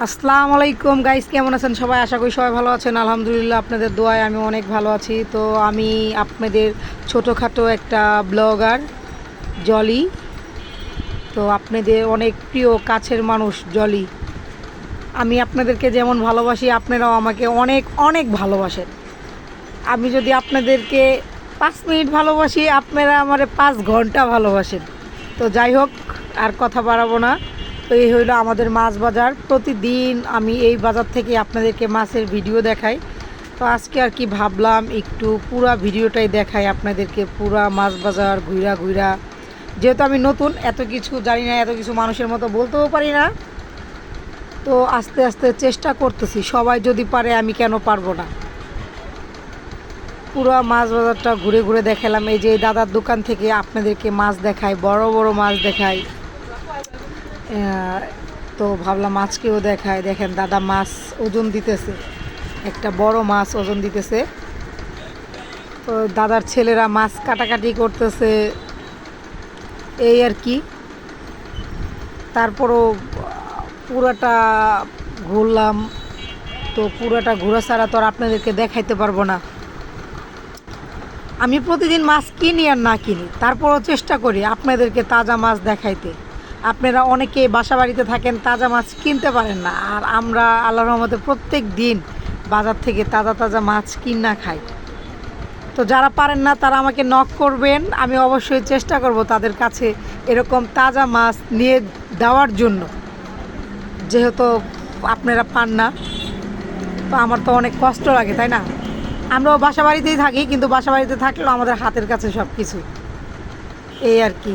আসসালামু আলাইকুম গাইস কেমন আছেন সবাই? আশা করি সবাই ভালো আছেন। আলহামদুলিল্লাহ, আপনাদের দোয়ায় আমি অনেক ভালো আছি। তো আমি আপনাদের ছোটোখাটো একটা ব্লগার, জলি। তো আপনাদের অনেক প্রিয় কাছের মানুষ, জলি। আমি আপনাদেরকে যেমন ভালোবাসি, আপনারাও আমাকে অনেক অনেক ভালোবাসেন। আমি যদি আপনাদেরকে পাঁচ মিনিট ভালোবাসি, আপনারা আমার পাঁচ ঘণ্টা ভালোবাসেন। তো যাই হোক, আর কথা বাড়াবো না। তো এই হইল আমাদের মাছ বাজার। প্রতিদিন আমি এই বাজার থেকে আপনাদেরকে মাছের ভিডিও দেখাই। তো আজকে আর কি ভাবলাম একটু পুরা ভিডিওটাই দেখাই আপনাদেরকে পুরা মাছ বাজার ঘুরা ঘুরা যেহেতু আমি নতুন এত কিছু জানি না এত কিছু মানুষের মতো বলতেও পারি না। তো আস্তে আস্তে চেষ্টা করতেছি সবাই যদি পারে আমি কেন পারব না। পুরো মাছ বাজারটা ঘুরে ঘুরে দেখালাম। এই যে দাদার দোকান থেকে আপনাদেরকে মাছ দেখাই বড় বড় মাছ আহ, তো ভাবলাম মাছকেও দেখায় দেখেন দাদা মাছ ওজন দিতেছে। একটা বড় মাছ ওজন দিতেছে। তো দাদার ছেলেরা মাছ কাটাকাটি করতেছে। এই আর কি। তারপরও পুরাটা ঘুরলাম। তো পুরাটা ঘোরা ছাড়া তো আর আপনাদেরকে দেখাইতে পারব না। আমি প্রতিদিন মাছ কিনি আর না কিনি। তারপরও চেষ্টা করি আপনাদেরকে তাজা মাছ দেখাইতে। আপনারা অনেকে বাসা বাড়িতে থাকেন, তাজা মাছ কিনতে পারেন না। আর আমরা আল্লাহর রহমতে প্রত্যেক দিন বাজার থেকে তাজা তাজা মাছ কিনা খাই। তো যারা পারেন না, তারা আমাকে নক করবেন। আমি অবশ্যই চেষ্টা করব তাদের কাছে এরকম তাজা মাছ নিয়ে দেওয়ার জন্য। যেহেতু আপনারা পান না, তো আমার তো অনেক কষ্ট লাগে, তাই না? আমরাও বাসা বাড়িতেই থাকি, কিন্তু বাসা বাড়িতে থাকলেও আমাদের হাতের কাছে সব কিছু এই আর কি।